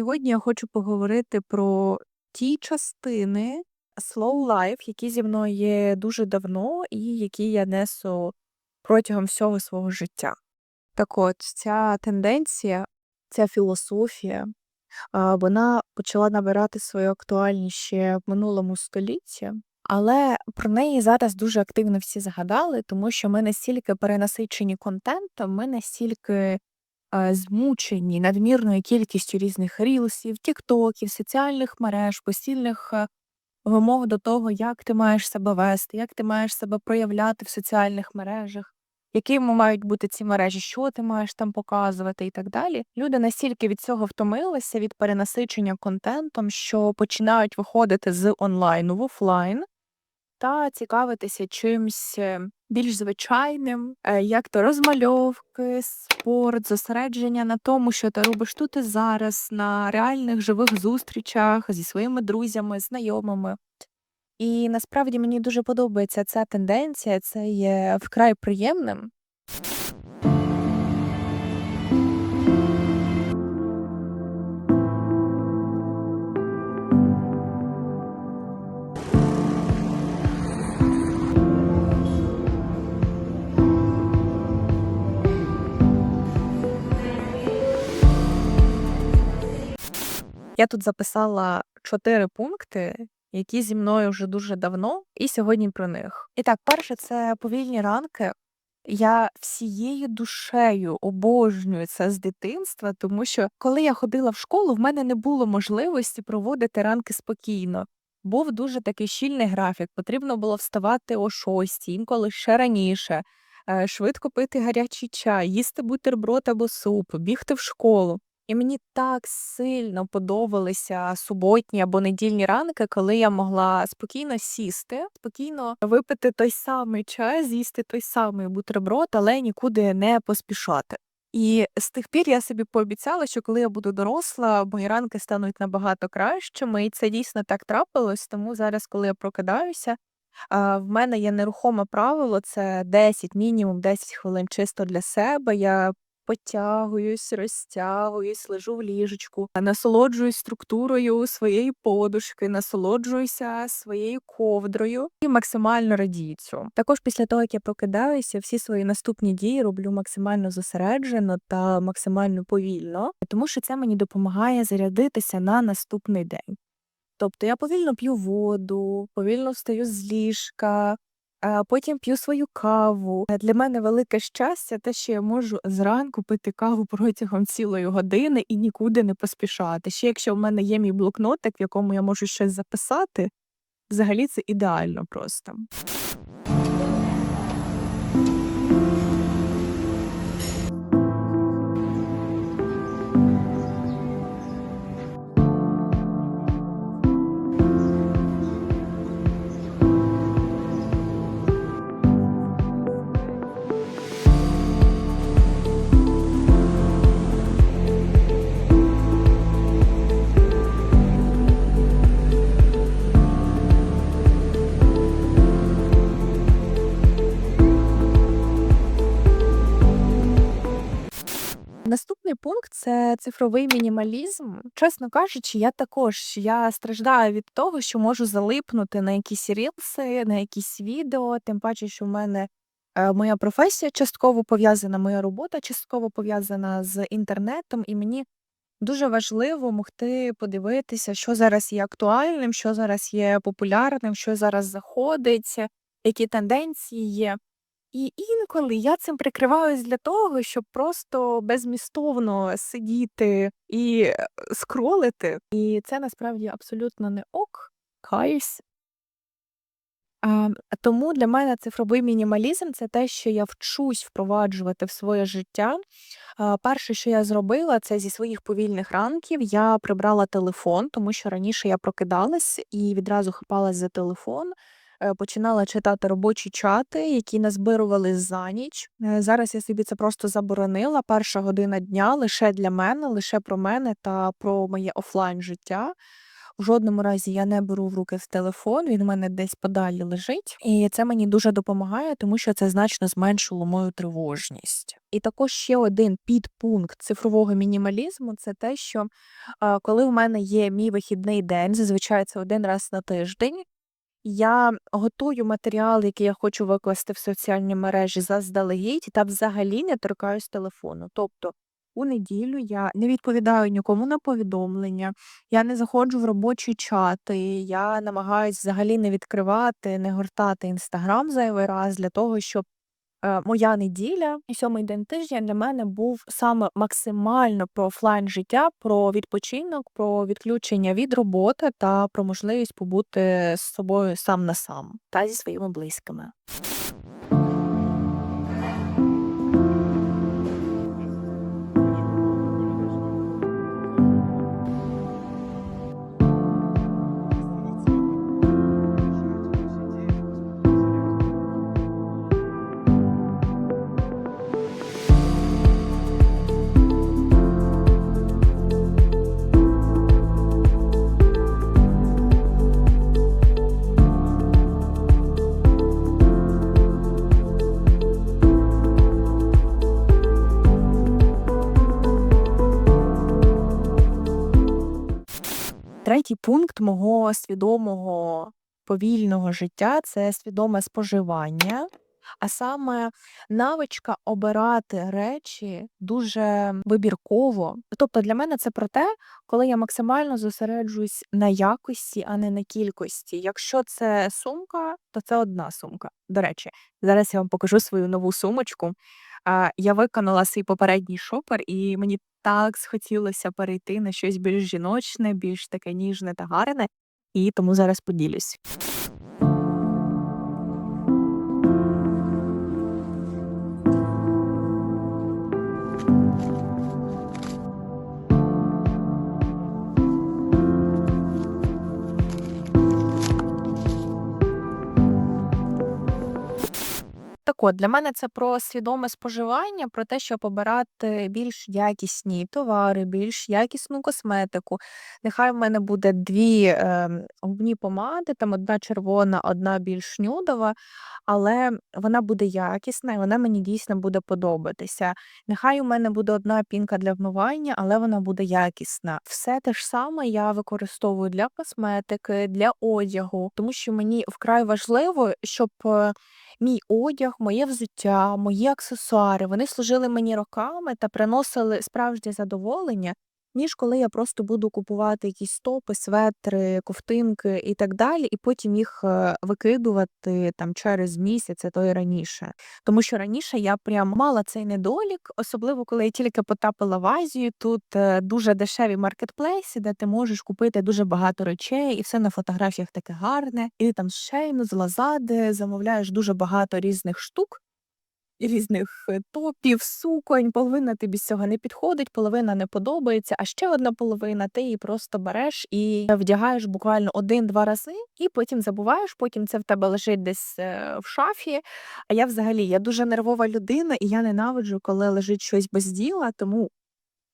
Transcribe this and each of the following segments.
Сьогодні я хочу поговорити про ті частини slow life, які зі мною є дуже давно і які я несу протягом всього свого життя. Так от, ця тенденція, ця філософія, вона почала набирати свою актуальність ще в минулому столітті, але про неї зараз дуже активно всі згадали, тому що ми настільки перенасичені контентом, ми настільки е, змучені надмірною кількістю різних рілсів, тіктоків, соціальних мереж, постільних е, вимог до того, як ти маєш себе вести, як ти маєш себе проявляти в соціальних мережах, якими мають бути ці мережі, що ти маєш там показувати і так далі. Люди настільки від цього втомилися від перенасичення контентом, що починають виходити з онлайну в офлайн та цікавитися чимсь е, більш звичайним, е, як то розмальовки, спорт, зосередження на тому, що ти робиш тут і зараз, на реальних живих зустрічах зі своїми друзями, знайомими. І насправді мені дуже подобається ця тенденція, це є вкрай приємним. Я тут записала чотири пункти, які зі мною вже дуже давно, і сьогодні про них. І так, перше, це повільні ранки. Я всією душею обожнюю це з дитинства, тому що коли я ходила в школу, в мене не було можливості проводити ранки спокійно. Був дуже такий щільний графік. Потрібно було вставати о шостій, інколи ще раніше, е, швидко пити гарячий чай, їсти бутерброд або суп, бігти в школу. І мені так сильно подобалися суботні або недільні ранки, коли я могла спокійно сісти, спокійно випити той самий чай, з'їсти той самий бутерброд, але нікуди не поспішати. І з тих пір я собі пообіцяла, що коли я буду доросла, мої ранки стануть набагато кращими, і це дійсно так трапилось. Тому зараз, коли я прокидаюся, в мене є нерухоме правило: це 10, мінімум 10 хвилин чисто для себе. Я потягуюсь, розтягуюсь, лежу в ліжечку, насолоджуюсь структурою своєї подушки, насолоджуюся своєю ковдрою і максимально радію цьому. Також після того, як я прокидаюся, всі свої наступні дії роблю максимально зосереджено та максимально повільно, тому що це мені допомагає зарядитися на наступний день. Тобто я повільно п'ю воду, повільно встаю з ліжка, потім п'ю свою каву. Е, Для мене велике щастя, те, що я можу зранку пити каву протягом цілої години і нікуди не поспішати. Ще якщо в мене є мій блокнотик, в якому я можу щось записати, взагалі це ідеально просто. Наступний пункт це цифровий мінімалізм. Чесно кажучи, я також я страждаю від того, що можу залипнути на якісь рілси, на якісь відео, тим паче, що в мене е, моя професія частково пов'язана, моя робота частково пов'язана з інтернетом, і мені дуже важливо могти подивитися, що зараз є актуальним, що зараз є популярним, що зараз заходить, які тенденції є. І інколи я цим прикриваюсь для того, щоб просто беззмістовно сидіти і е, скролити. І це насправді абсолютно не ок, каюсь. А, тому для мене цифровий мінімалізм це те, що я вчусь впроваджувати в своє життя. А, перше, що я зробила, це зі своїх повільних ранків я прибрала телефон, тому що раніше я прокидалась і відразу хапалась за телефон починала читати робочі чати, які назбирували за ніч. Е, Зараз я собі це просто заборонила. Перша година дня лише для мене, лише про мене та про моє офлайн життя. в жодному разі я не беру в руки в телефон, він у мене десь подалі лежить, і це мені дуже допомагає, тому що це значно зменшило мою тривожність. І також ще один підпункт цифрового мінімалізму це те, що коли в мене є мій вихідний день, зазвичай це один раз на тиждень. Я готую матеріал, який я хочу викласти в соціальні мережі заздалегідь, та взагалі не торкаюсь телефону. Тобто у неділю я не відповідаю нікому на повідомлення, я не заходжу в робочі чати, я намагаюсь взагалі не відкривати, не гортати інстаграм зайвий раз для того, щоб моя неділя і сьомий день тижня для мене був саме максимально про офлайн життя, про відпочинок, про відключення від роботи та про можливість побути з собою сам на сам та зі своїми близькими. Третій пункт мого свідомого повільного життя це свідоме споживання, а саме навичка обирати речі дуже вибірково. Тобто для мене це про те, коли я максимально зосереджуюсь на якості, а не на кількості. Якщо це сумка, то це одна сумка. До речі, зараз я вам покажу свою нову сумочку. Я виконала свій попередній шопер, і мені так схотілося перейти на щось більш жіночне, більш таке ніжне та гарне, і тому зараз поділюсь. Так от, для мене це про свідоме споживання, про те, щоб обирати більш якісні товари, більш якісну косметику. Нехай в мене буде дві губні помади, там одна червона, одна більш нюдова, але вона буде якісна і вона мені дійсно буде подобатися. Нехай у мене буде одна пінка для вмивання, але вона буде якісна. Все те ж саме я використовую для косметики, для одягу, тому що мені вкрай важливо, щоб е, мій одяг, моє взуття, мої аксесуари, вони служили мені роками та приносили справжнє задоволення, ніж коли я просто буду купувати якісь топи, светри, ковтинки і так далі, і потім їх е, викидувати там через місяць, а то й раніше. Тому що раніше я прям мала цей недолік, особливо коли я тільки потрапила в Азію. Тут е, дуже дешеві маркетплейси, де ти можеш купити дуже багато речей, і все на фотографіях таке гарне. І ти там з Shein, з Lazada замовляєш дуже багато різних штук різних е, топів, суконь. Половина тобі з цього не підходить, половина не подобається, а ще одна половина ти її просто береш і вдягаєш буквально один-два рази, і потім забуваєш. Потім це в тебе лежить десь е, в шафі. А я взагалі я дуже нервова людина, і я ненавиджу, коли лежить щось без діла. Тому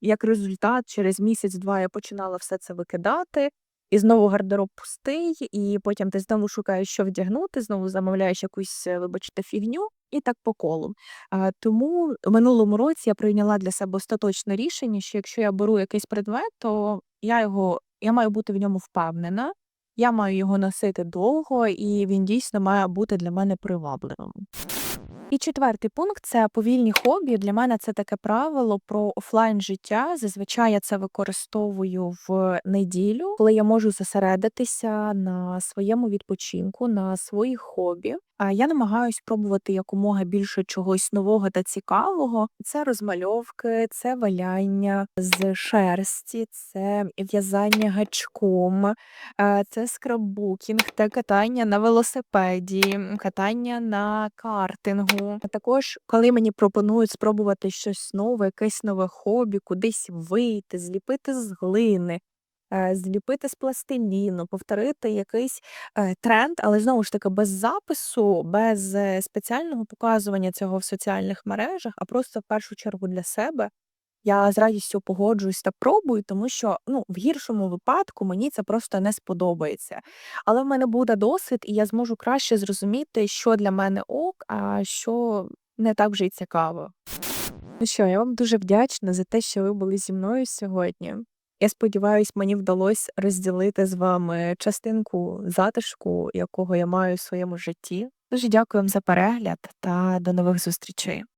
як результат, через місяць-два я починала все це викидати. І знову гардероб пустий, і потім ти знову шукаєш, що вдягнути, знову замовляєш якусь, е, вибачте, фігню, і так по колу. Тому в минулому році я прийняла для себе остаточне рішення, що якщо я беру якийсь предмет, то я його я маю бути в ньому впевнена, я маю його носити довго, і він дійсно має бути для мене привабливим. І четвертий пункт це повільні хобі. Для мене це таке правило про офлайн життя. Зазвичай я це використовую в неділю, коли я можу зосередитися на своєму відпочинку, на своїх хобі. А я намагаюсь пробувати якомога більше чогось нового та цікавого. Це розмальовки, це валяння з шерсті, це в'язання гачком, це скраббукінг, це катання на велосипеді, катання на картингу. А також, коли мені пропонують спробувати щось нове, якесь нове хобі, кудись вийти, зліпити з глини. Е, зліпити з пластиліну, повторити якийсь е, тренд, але знову ж таки без запису, без е, спеціального показування цього в соціальних мережах, а просто в першу чергу для себе. Я з радістю погоджуюсь та пробую, тому що ну, в гіршому випадку мені це просто не сподобається. Але в мене буде досвід, і я зможу краще зрозуміти, що для мене ок, а що не так вже й цікаво. Ну що, я вам дуже вдячна за те, що ви були зі мною сьогодні. Я сподіваюся, мені вдалося розділити з вами частинку затишку, якого я маю в своєму житті. Дуже дякую вам за перегляд та до нових зустрічей.